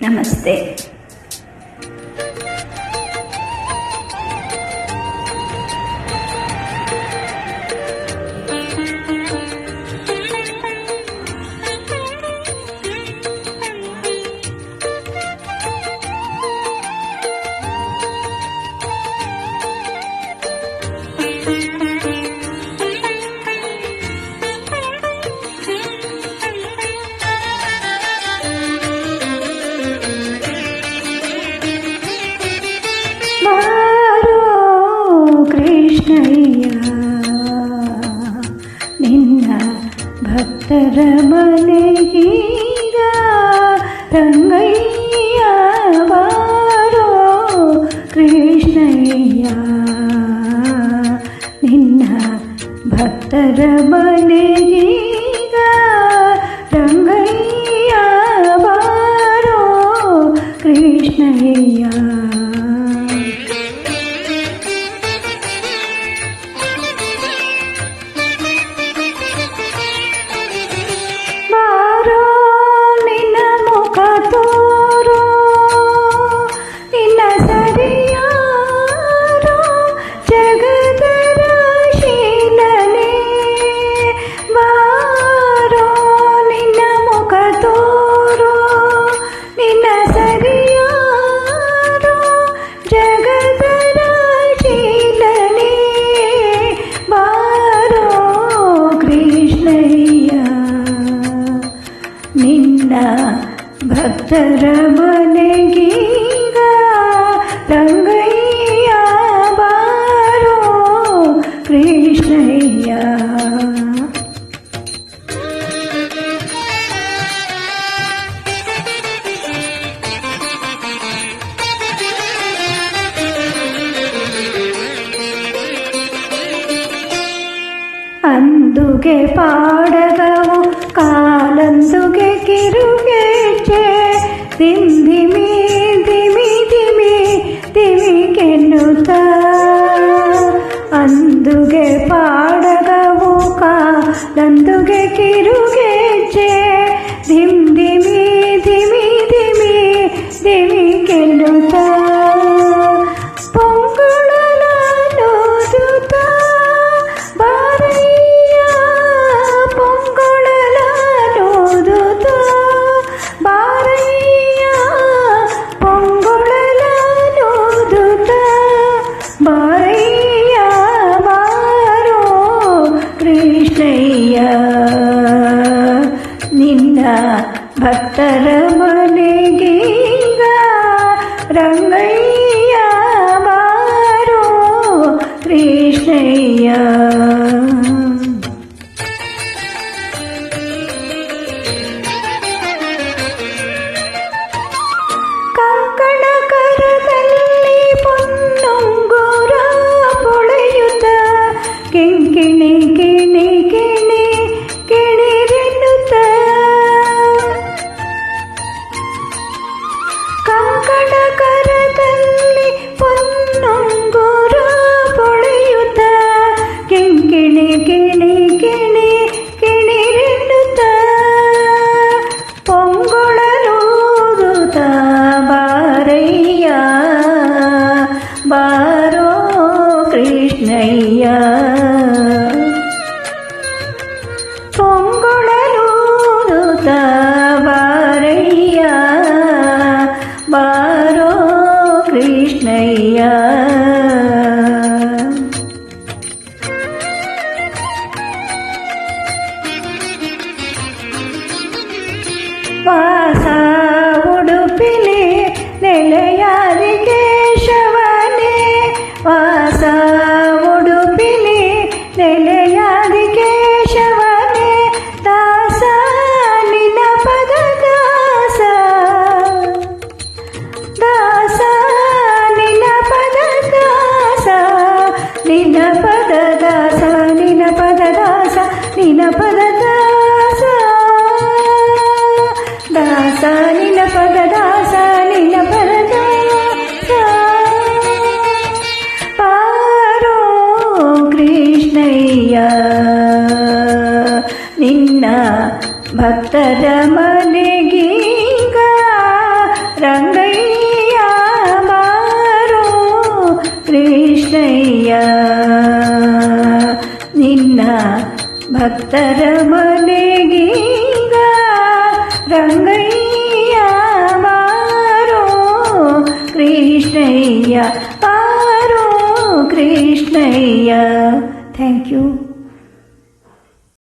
Namaste. ಭಕ್ತರ ಮನೆಗೀಗ ರಂಗಯ್ಯ ಬಾರೋ ಕೃಷ್ಣಯ್ಯ ನಿನ್ನ ಭಕ್ತರ ಮನೆಗೀಗ ರಂಗಯ್ಯ ಬಾರೋ ಕೃಷ್ಣಯ್ಯ ಭಕ್ತರ ಮನೆಗೀಗ ರಂಗಯ್ಯ ಬಾರೋ ಕೃಷ್ಣಯ್ಯ అందుకే పాడగవు ದುಗೆ ಪಾಡಗವು ಕಾ ನಂದುಗೆ ಕಿರು ಭಕ್ತರ ಮನೆಗೀಗ ರಂಗಯ್ಯ ಬಾರೋ ಕೃಷ್ಣಯ್ಯ ಕಂಕಣ dunia. నినపద దాస దాస నినపద దాస నినపద దాస పారో కృష్ణయ్య నిన్న ಭಕ್ತರ ಮನೆಗೀಗ ರಂಗಯ್ಯ ಮಾರೋ ಕೃಷ್ಣಯ್ಯ ಭಕ್ತರ ಮನೆಗೀಗ ರಂಗಯ್ಯ ಬಾರೋ ಕೃಷ್ಣಯ್ಯ ಬಾರೋ ಕೃಷ್ಣಯ್ಯ ಥ್ಯಾಂಕ್ ಯು